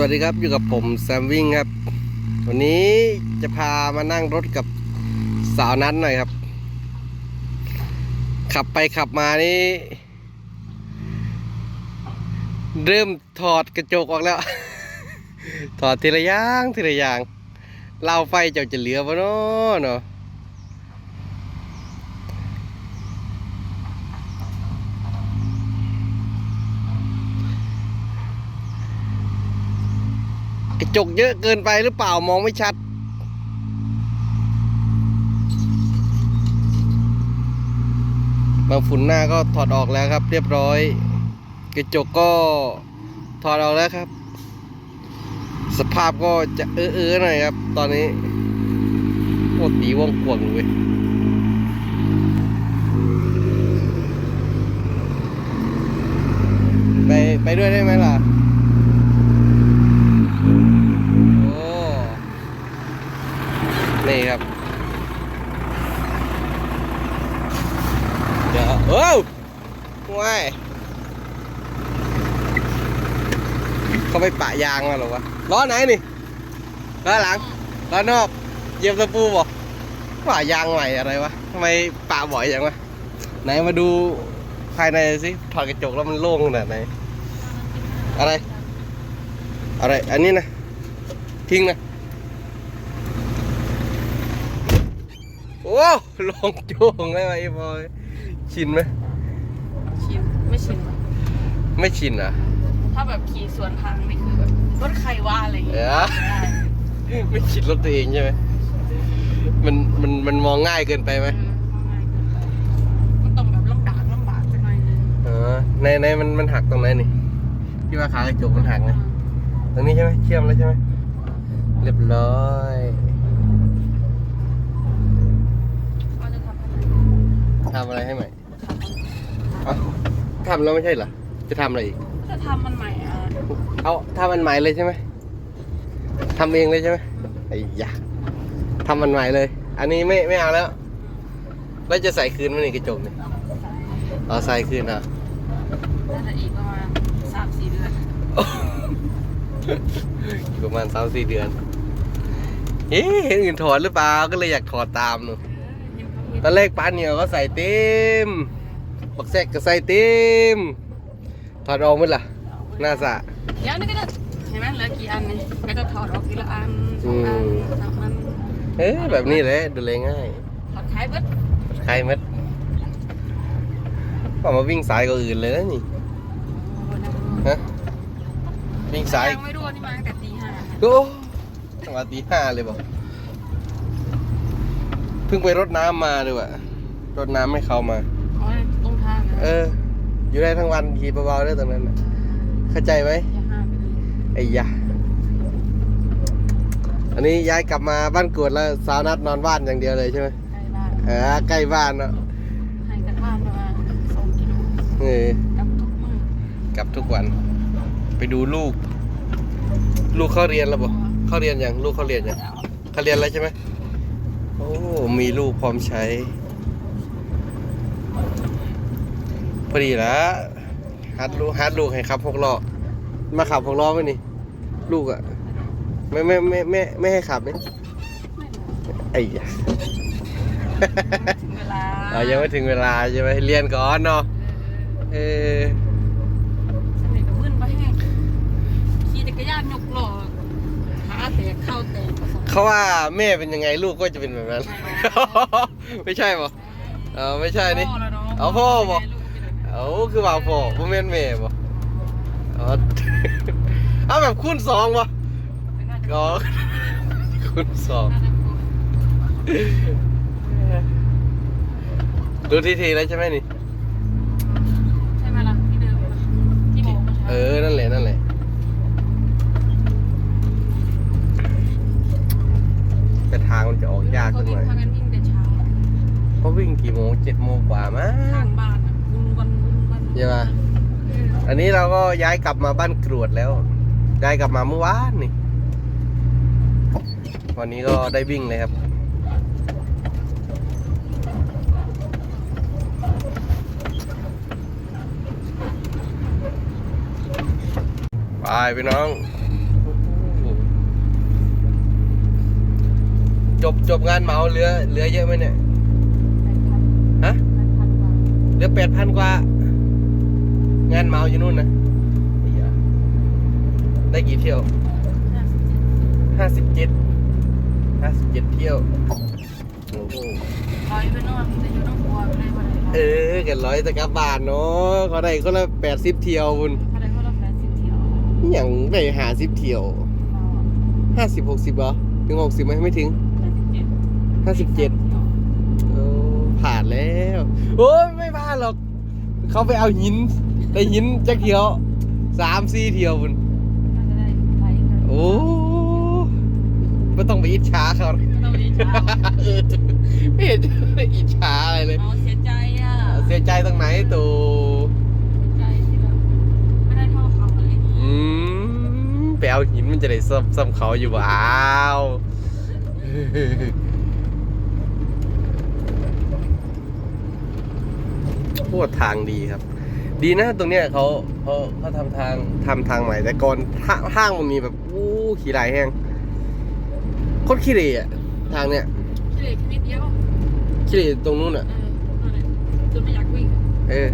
วัสดีครับอยู่กับผมแซมวิ่งครับ วันนี้จะพามานั่งรถกับสาวนัทหน่อยครับ ขับไปขับมานี่ เริ่มถอดกระจกออกแล้ว ถอดทีละอย่างทีละอย่างเล่าไฟเจ้าจะเหลือปะเนาะเนาะ ระจกเยอะเกินไปหรือเปล่ามองไม่ชัด บางฝุ่นหน้าก็ถอดออกแล้วครับ เรียบร้อย กระจกก็ถอดออกแล้วครับ สภาพก็จะเออๆหน่อยครับ ตอนนี้โคตรตีวงกวงเว้ยไปไปด้วยได้ไหมล่ะ โอ้ นี่ครับ เดี๋ยวโอ้วว้าย เขาไปปะยางมาเหรอวะล้อไหนนี่ล้อหลังล้อนอกเหยียบตะปูบ่ปะยางใหม่อะไรวะทำไมปะบ่อยอย่างวะไหนมาดูภายในสิถอดกระจกแล้วมันโล่งขนาดไหนอะไร อะไร อันนี้นะ ทิ้งนะ โอ้ลงโจ้งได้ไหมไอ้บอยชินไหมชิน ไม่ชินว่ะไม่ชินอะ ถ้าแบบขี่สวนทางนี่คือแบบรถใครว่าอะไรอย่างเงี้ยเอ้ยไม่ชินรถตัวเองใช่ไหมมันมันมันมองง่ายเกินไปไหมเออง่ายเกินไปมันต้องแบบลำบากลำบากสักหน่อยนึงเออในในมันมันหักตรงไหนนี่ที่ว่าขากระจกมันหักไงตรงนี้ใช่ไหมเชื่อมแล้วใช่ไหมเรียบร้อยว่าจะทำอะไรทำอะไรให้ใหม่เอ้าทำแล้วไม่ใช่เหรอจะทำอะไรอีก จะทำมันใหม่อะเอาทำมันใหม่เลยใช่ไหมทำเองเลยใช่ไหมไอ้ยะทำมันใหม่เลย อันนี้ไม่ไม่เอาแล้ว แล้วจะใส่คืนมันอีกกระจกนี่เอาใส่คืนอะน่าจะอีกประมาณสามสี่เดือนอีกประมาณสามสี่เดือนเอ๊ะเห็นอื่นถอดหรือเปล่าก็เลยอยากถอดตามหนูเออยังเขาเห็นตอนแรกป้าเหนียวก็ใส่เต็มบักแซกก็ใส่เต็ม ถอดออกมั้ยล่ะ หน้าสะ เดี๋ยวนี่ก็จะเห็นไหมเหลือกี่อันนี่ก็จะถอดออกทีละอันสองอันอืม สามอันเอ๊ะแบบนี้เลยดูเลยง่ายถอดขายเบิดใครมัดก็มาวิ่งสายก็อื่นเลยนะนี่โอ้นะฮะวิ่งสาย ยังไม่รู้ว่านี่มาตั้งแต่ตีห้าโอ้ตั้งแต่ตีห้าเลยบอกเพิ่งไปรดน้ำมาด้วยว่ะรดน้ำให้เขามาอ๋อตรงทางนะเออ อยู่ได้ทั้งวันขี่เบาๆได้ตรงนั้นน่ะเข้าใจไหมอย่าห้ามไปเลยไอ้ยะอันนี้ย้ายกลับมาบ้านกวดแล้วสาวนัดนอนบ้านอย่างเดียวเลยใช่ไหมใกล้บ้านเออใกล้บ้านเนาะห่างจากบ้านประมาณสองกิโลเออกลับทุกมื้อกลับทุกวัน ไปดูลูก ลูกเขาเรียนแล้วบ่เขาเรียนยังลูกเขาเรียนยังแล้วเขาเรียนแล้วใช่ไหมโอ้มีลูกพร้อมใช้ พอดีละฮัดลูกฮัดลูกให้ขับหกล้อมาขับหกล้อไหมนี่ ลูกอะไม่ไม่ไม่ไม่ไม่ให้ขับนี่ไม่รู้ไอ้ยะถึงเวลาเอายังไม่ถึงเวลาใช่ไหมเรียนก่อนเนาะเออสนิทกับมึนไปแห้งขี่จักรยานยกล้อขาแตกเข้าแตกประสาทเขาว่าแม่เป็นยังไงลูกก็จะเป็นแบบนั้น ไม่ใช่ปะเออไม่ใช่นี่พ่อแล้วเนาะเอาพ่อบ่ลูก เป็นแบบเอาคือว่าพ่อพ่แม่นแม่บ่เอาเอาแบบคูณสองบ่น่าจะก็คูณสองน่าจะพูดดูทีทีแล้วใช่ไหมนี่ ใช่ไหมล่ะที่เดิมปะที่บอกเมื่อเช้าเออ นั่นแหละ นั่นแหละ แต่ทางมันจะออกยากเขาขึ้นวิ่หงน่อยพากันวิ่งแต่เช้าเขาวิ่งกี่โมงเจ็ดโมงกว่ามั้ข้างงบ้านอะวุ่นวันวุ่นวัน ใช่ป่ะอันนี้เราก็ย้ายกลับมาบ้านกรวดแล้ว ย้ายกลับมาเมื่อวานนี่ วันนี้ก็ได้วิ่งเลยครับ ไปพี่น้อง จบจบงานเหมาเหลือเหลือเยอะไหมเนี่ย ฮะ เหลือแปดพันกว่า งานเหมาอยู่นู่นนะไอ้ยาได้กี่เที่ยวห้าสิบเจ็ดห้าสิบเจ็ดห้าสิบเจ็ดเที่ยวโอ้โหร้อยไปนอนแต่อยู่ต้องกลัวไม่ได้บ่ได้เออกันร้อยตะกบบาทเนาะเขาได้คนละแปดสิบเที่ยวบุญเขาได้คนละแปดสิบเที่ยวอหย่างได้หาสิบเที่ยวเราห้าสิบหกสิบเหรอถึงหกสิบไหมไม่ถึงแปดสิบเจ็ดห้าสิบเจ็ดโอ้ผ่านแล้ว โอ้ยไม่ผ่านหรอก เขาไปเอาหิน ได้หินจักเที่ยวสามสี่เที่ยวบุญน่าจะได้ไลค์กันโอ้ไม่ต้องไปอิจฉาเขาไม่ต้องดีจ้าเออไม่เห็นจะอิจฉาอะไรเลยเอาเสียใจอะเสียใจตรงไหนตูเสียใจที่แบบไม่ได้เท่าเขาอะไรอย่างงี้อืมไปเอาหินมันจะได้ซ้ำซ้ำเขาอยู่ว้าวโคตรทางดีครับ ดีนะตรงเนี้ยเขาเขาเขาทำทางทำทางใหม่แต่ก่อนทางทางมันมีแบบอู้ขี้ลายแห้งโคตรขี้เหร่อะทางเนี้ยขี้เหร่แค่นิดเดียวขี้เหร่ตรงนู้นอะเออนั่นแหละจนไม่อยากวิ่งเออ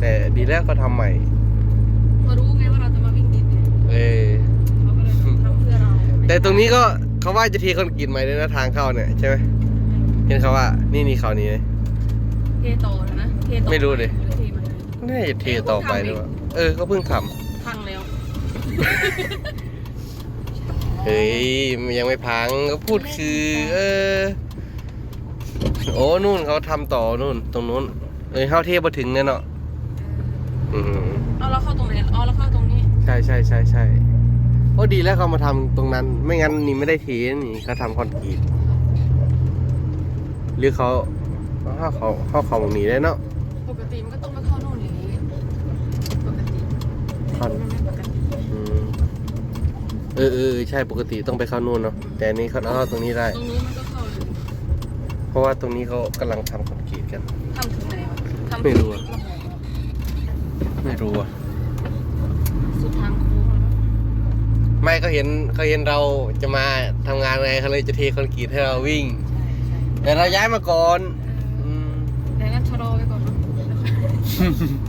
แต่ดีแล้วก็ทำใหม่พอรู้ไงว่าเราจะมาวิ่งดินเนี่ยเออเขาก็เลยทำเพื่อเราแต่ตรงนี้ก็เขาว่าจะเทคอนกรีตใหม่ด้วยนะทางเข้าเนี่ยใช่ไหมเห็นเขาว่านี่นี่เขานี้ไหมเทต่อเลยนะเทต่อไม่รู้ดิหรือเทมั นเลยน่าจะเทต่อไปด้วยวะเออ ก็เพิ่งทพังแล้วำเฮ้ยมันยังไม่พังก็พูดคือ เออ โอ้นู่นเขาทำต่อนู่น ตรงนู้นเอ้ยเข้าเทพมาถึงเนี่ยเนาะอืมเอาแล้วเข้าตรงไหนเอาแล้วเข้าตรงนี้ใช่ใช่ใช่ใช่โอ้ดีแล้วเขามาทำตรงนั้น ไม่งั้นนี่ไม่ได้เทนี่เขาทำคอนกรีตหรือเขาเขาเขาเขาเขาหนีได้เนาะปกติมันก็ต้องไปเข้านู่นหรือปกติ คอนมันไม่ปกติอืมเออเออใช่ปกติต้องไปเข้านู่นเนาะแต่อันนี้เขาเข้าตรงนี้ได้ ตรงนู้นมันก็เข้าเลยเพราะว่าตรงนี้เขากำลังทำคอนกรีตกัน ทำถึงไหนวะทำไม่รู้อะถึงระบบอะ ไม่รู้อะ สุดทางโค้งแล้วเนอะไม่เขาเห็นเขาเห็นเราจะมาทำงานไงเขาเลยจะเทคอนกรีตให้เราวิ่ง ใช่ใช่แต่เราย้ายมาก่อนอืมแต่งั้นชะลอไว้ก่อนเนอะตามคนเนี่ย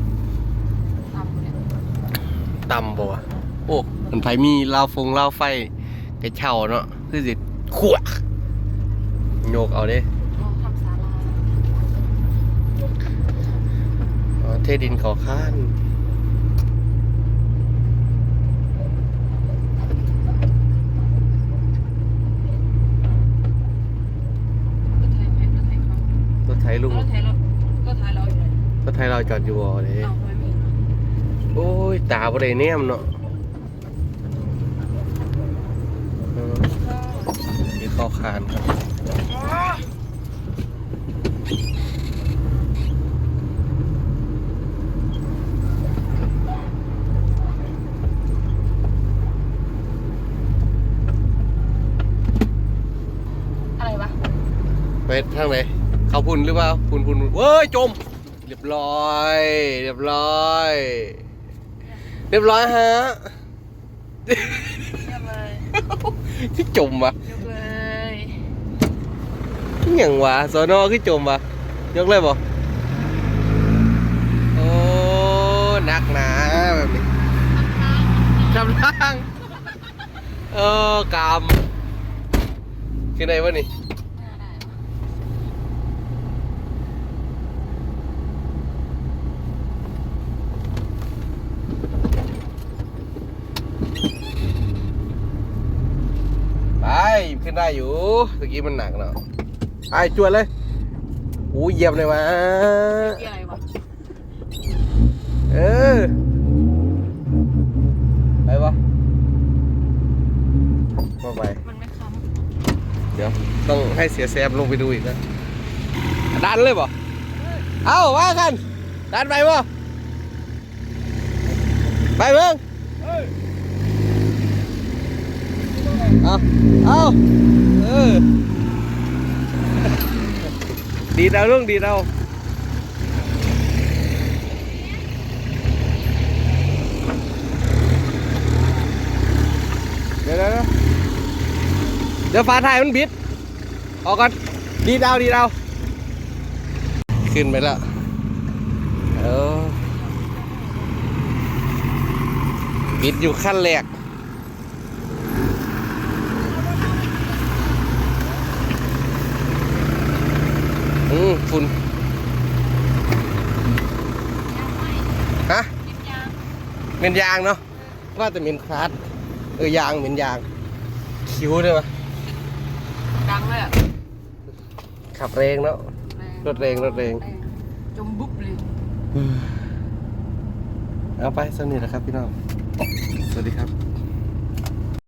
ต่ำปะวะโอ้มันไผมีเหล้าฟงเหล้าไฟกระเช่าเนาะคือสิขวกโยกเอาเด้อ๋อทำศาลาอ๋อเทดินขอข้านรถไถไหมรถไถเขารถไถลุงรถไถเราก็ไถเราอยู่ไหนรถไถเราจอดอยู่บ่อเลย โอ้ย ตาบ่ได้แนมเนาะเออมีข้อคานครับอะไรวะไปทางไหนเขาพุ่นหรือเปล่า พุ่นพุ่นพุ่นเว้ย จม เรียบร้อย เรียบร้อย เรียบร้อยฮะเรียบเลยที่จมวะยกเลยที่อย่างวะสอนอคือจมวะยกเลยบ่โอ้หนักหนาแบบนี้ทำล่างเออกามที่ไหนวะนี่ น่าได้วะ ไป ขึ้น ได้อยู่ตะกี้มันหนักเนาะไอ้จวนเลยโอ้เหยียบเลยวะเกี่ยอะไรวะเออไปปะก็ไป มันไม่ค้เดี๋ยวต้องให้เสียแซมลงไปดูอีกนะดันเลยบ่เอาว่ากันดันไปบ่ไปเบิ่ง เอาเอาเออดีดเอาลุงดีดเอาเดี๋ยวเดี๋ยวเดี๋ยวเดี๋ยวฟ้าไทยมันบิด ออกก่อนดีดเอาดีดเอาขึ้นไปแล้วเออบิดอยู่ขั้นแรก อืมฝุ่นฮะกินยาเหม็นยางเนาะว่าแต่เหม็นคลาสเออยางเหม็นยาง คิ้วได้ปะดังเลยอะขับแรงเนาะแรงรถแรงรถแรงจมบุ๊บเลยเอาไปสนิทนะครับพี่น้อง สวัสดีครับ